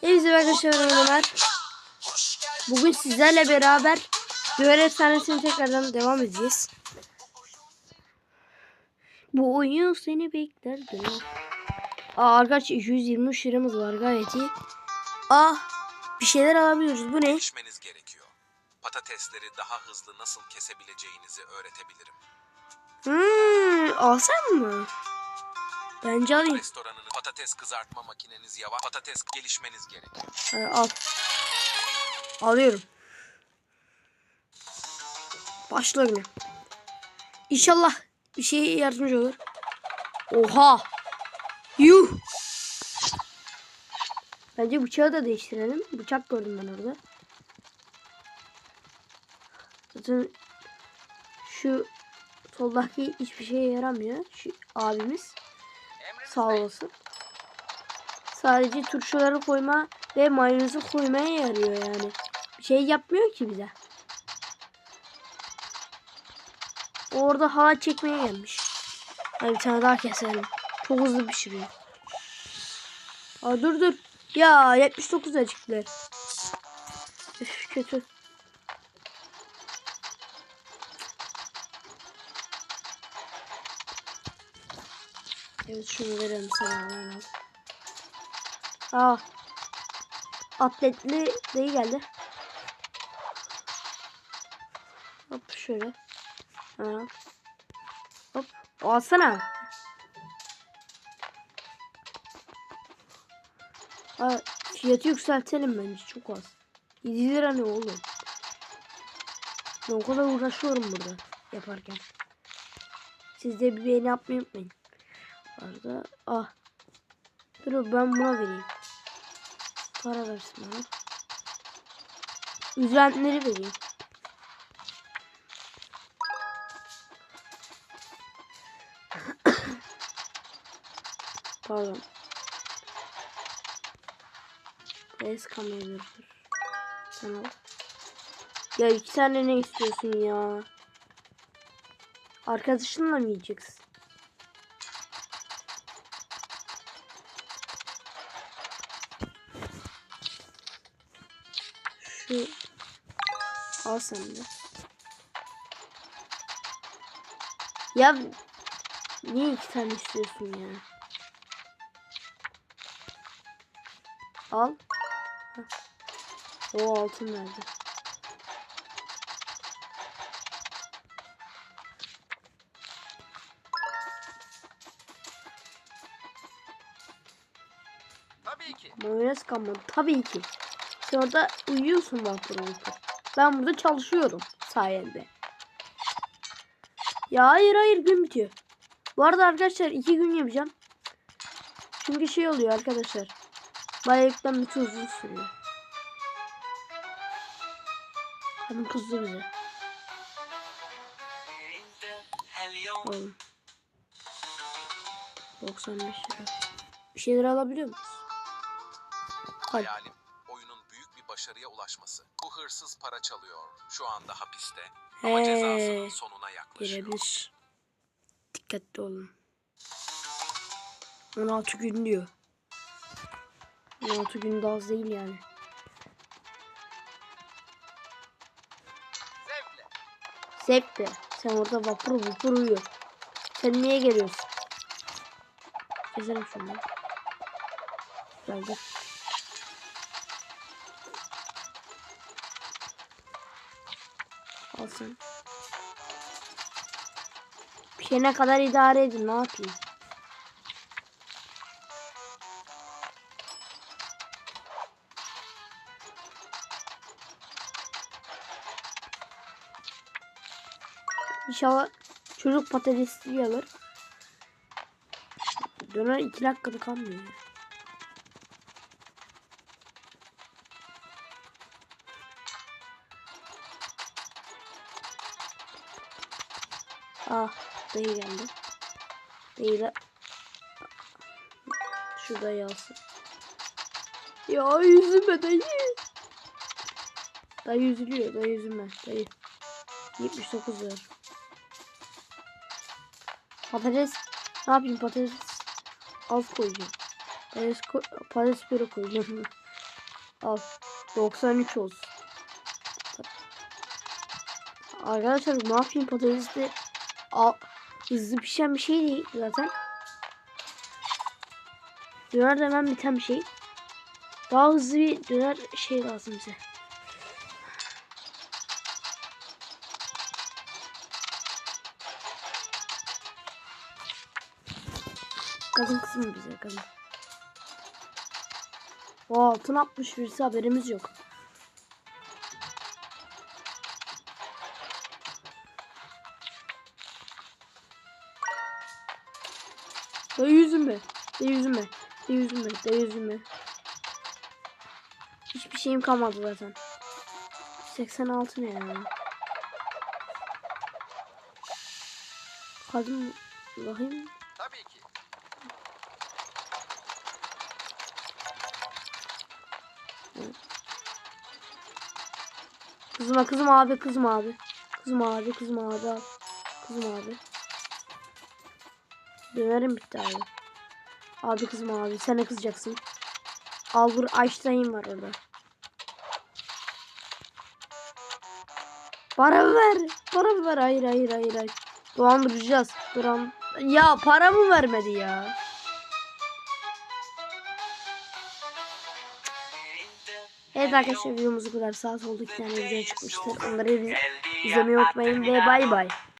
Hepinize arkadaşlar Ömer. Bugün sizlerle beraber Güven Efsanesi'ni tekrardan devam edeceğiz. Bu oyun seni bekler. Aa arkadaşlar 223 liramız var gayet iyi. Ah bir şeyler alabiliyoruz. Bu ne? Gelişmeniz gerekiyor. Patatesleri daha hızlı nasıl kesebileceğinizi öğretebilirim. Hmm, alsam mı? Bence alayım. Patates kızartma makineniz yavaş. Patates gelişmeniz gerekiyor. Hadi al. Alıyorum. Başla güne. İnşallah bir şey yardımcı olur. Oha. Yuh. Bence bıçağı da değiştirelim. Bıçak gördüm ben orada. Zaten şu soldaki hiçbir şeye yaramıyor. Şu abimiz. Sağ olasın. Sadece turşuları koyma ve mayonezi koymaya yarıyor yani. Bir şey yapmıyor ki bize. Orada hava çekmeye gelmiş. Hadi bir tane daha keselim. Çok hızlı pişiriyor. Aa, dur dur. Ya 79 acıklar. Üf, kötü. Evet şunu verelim sana. Aa. Atletli dayı geldi. Hop şöyle. Ha. Hop. Alsana. Aa, fiyatı yükseltelim bence çok az. 7 lira ne oğlum? Ben o kadar uğraşıyorum burada yaparken. Siz de bir beğeni yapmayı unutmayın. Arada ah. Dur ben buna vereyim. Para versin bana. Ücretleri vereyim. Pardon. Es kameraları. Sen al. Ya iki tane ne istiyorsun ya? Arkadaşınla mı yiyeceksin? Şu al sen de. Ya niye iki tane istiyorsun ya? Al. Heh. O altın verdi. Tabii ki. Mayonez kalmadı. Tabii ki. Sen orada uyuyorsun vapur. Ben burada çalışıyorum sayende. Ya hayır hayır gün bitiyor. Bu arada arkadaşlar iki gün yapacağım. Çünkü şey oluyor arkadaşlar. Bayılıktan bütün uzun sürüyor. Kadın kızdı bize. Oğlum. 95 lira. Bir şeyler alabiliyor muyuz? Hayır. Hayalim başarıya ulaşması. Bu hırsız para çalıyor. Şu anda hapiste. Ama He. cezasının sonuna yaklaşıyor. Gelebilir. Dikkatli olun. 16 gün diyor. 16 gün de az değil yani. Zevkle. Zevkle. Sen orada vapur vapur uyuyor. Sen niye geliyorsun? Keselim şunu. Geldi. Al sen. Pişene kadar idare edin ne yapayım. İnşallah çocuk patatesli alır. Döner iki dakikada kalmıyor. Ah dayı geldi. Dayı da şurada yazsın. Ya yüzüme dayı. Dayı üzülüyor. Dayı üzülme. Dayı. 79 lira. Patates. Ne yapayım patates? Az koyacağım. Patates, koy, patates böyle koyacağım. Al. 93 olsun. Arkadaşlar ne yapayım patates de al, hızlı pişen bir şey değil zaten. Döner de hemen biten bir şey. Daha hızlı bir döner şey lazım bize. Kadın kızım bize kadın. O altın atmış birisi haberimiz yok. De yüzüme. De yüzüme. De yüzüme. De yüzüme. Hiçbir şeyim kalmadı zaten. 86 ne ya? Kadın bakayım. Tabii ki. Kızma kızım abi kızım abi. Kızım abi kızım abi. al. Kızım abi. Dönerim bitti abi. Abi kızım abi sen ne kızacaksın? Albur Einstein var orada. Para ver. Para ver. Hayır hayır hayır hayır. Dolandıracağız. Dolan ya para mı vermedi ya? Evet arkadaşlar videomuz bu kadar. Saat oldu iki tane video çıkmıştır. Onları iz- izlemeyi unutmayın ve bay bay.